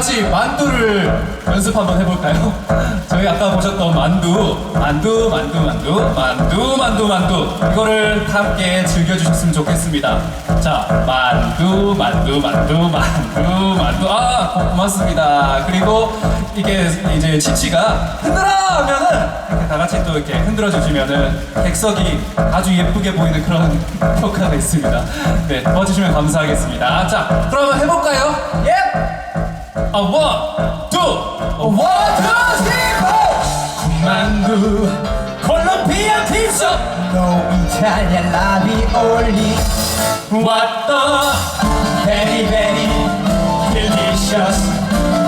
같이 만두를 연습 한번 해볼까요? 저희 아까 보셨던 만두, 만두, 만두, 만두, 만두, 만두, 만두. 이거를 다 함께 즐겨주셨으면 좋겠습니다. 자, 만두, 만두, 만두, 만두, 만두. 아, 고- 고맙습니다. 그리고 이게 이제 치치가 흔들어! 하면은 이렇게 다 같이 또 이렇게 흔들어 주시면은 객석이 아주 예쁘게 보이는 그런 효과가 있습니다. 네, 도와주시면 감사하겠습니다. 자, 그러면 해볼까요? 예! 아, 원, 투! 원, 투, 쓰리, 포! 만두, 콜롬비아 베리 딜리셔스.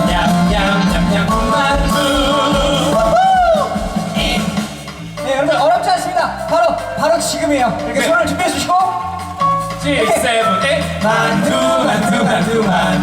냠냠냠냠 만두! 네 여러분 어렵지 않습니다. 바로 바로 지금이에요. 이렇게 네. 손을 준비해 주시고. 6, 7, 8 만두 만두 만두 만두 만두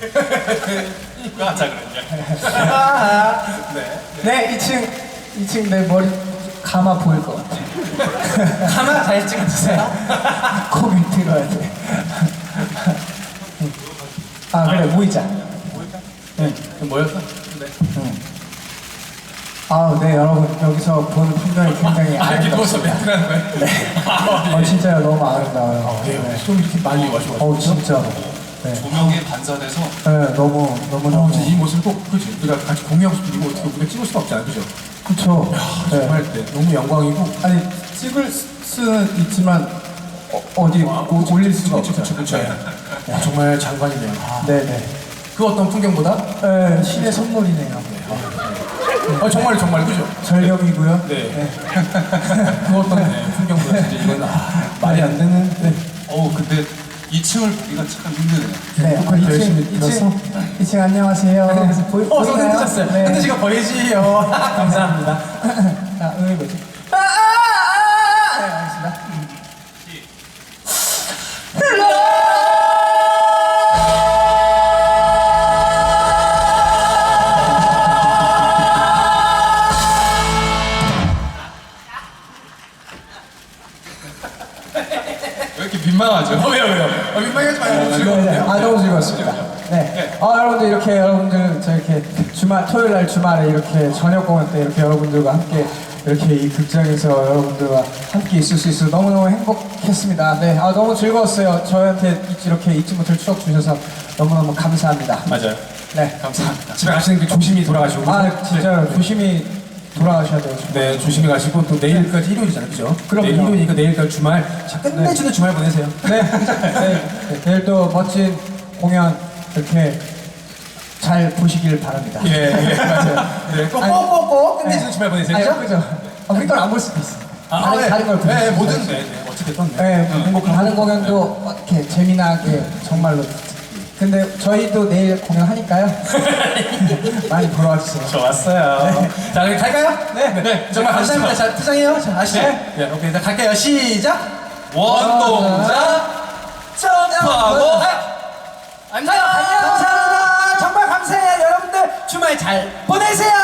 가자 그랬냐 네, 2층, 2층 내 머리 가마 보일 것 같아. 가마 잘 찍어주세요 코 밑에 가야 돼. 아, 그래, 모이자. 네. 뭐였어? 아, 네, 여러분, 여기서 보는 풍경이 굉장히 아 이렇게 누워서 아름답습니다. 멘트하는 거야? 네 어, 진짜요, 너무 아름다워요. 네. 좀 이렇게 많이 와셔가지고 어, 진짜로. 네. 조명에 반사돼서 네, 너무, 너무, 어, 너무. 진짜 이 모습을 꼭, 그지? 우리가 같이 공유하고 싶은데 이거 어떻게 우리가 찍을 수가 없잖아요, 그죠? 그쵸. 네. 정말 네, 너무 영광이고, 아니, 찍을 수는 있지만, 어, 어디 오- 올릴 수가 없죠. 그쵸, 그쵸. 와, 정말 장관이네요. 아, 네 네. 그 어떤 풍경보다, 네, 신의 선물이네요. 어, 정말, 정말, 그죠? 절경이고요. 네. 그 어떤 네, 풍경보다 진짜 이건 아, 말이 안 되는, 네. 어우 근데 2층을 보기가 참 힘드네요 네, 녹화를 2층, 열심히 2층, 들어서. 2층 안녕하세요. 보이, 어, 손 보이나요? 흔드셨어요. 네. 흔드시고 보이지요. 감사합니다. 자, 음이 뭐지? 민망하죠? 어, 왜요, 왜요? 어, 민망하지 마요. 네, 네. 즐거운데요? 아, 너무 즐거웠습니다. 네. 아, 여러분들 이렇게 여러분들 저 이렇게 주말 토요일 날 주말에 이렇게 저녁 공연 때 이렇게 여러분들과 함께 이렇게 이 극장에서 여러분들과 함께 있을 수 있어서 너무너무 행복했습니다. 네. 아, 너무 즐거웠어요. 저한테 이렇게 잊지 못할 추억 주셔서 너무너무 감사합니다. 맞아요. 네. 감사합니다. 집에 가시는 게 조심히 돌아가시고. 아, 진짜 조심히 돌아가셔야 돼요. 네, 조심히 가시고 또 내일까지 일요일이잖아요, 그죠? 그럼요. 내일 일요일이니까 내일까지 주말 자, 끝내주는 주말 보내세요. 네, 네, 네, 내일 또 멋진 공연 이렇게 잘 보시길 바랍니다. 예, 예, 맞아요. 네, 꼭꼭꼭 꼭 끝내주는 주말 보내세요. 아죠, 그죠? 아, 우리 걸 안 볼 수도 있어. 아, 다른, 네. 다른 걸 보실 네, 있어요. 네, 네, 어찌됐든 네. 네, 행복한 다른 공연도 이렇게 재미나게 정말로. 근데 저희 도 내일 공연하니까요. 많이 보러 와주세요. 좋았어요. 자, 그럼 갈까요? 네, 네. 정말 가시죠. 감사합니다. 자, 퇴장해요. 자, 아시죠? 네. 네, 오케이, 자, 갈게요. 시작. 원동작 점프하고 안녕. 감사합니다. 정말 감사해요. 여러분들 주말 잘 보내세요.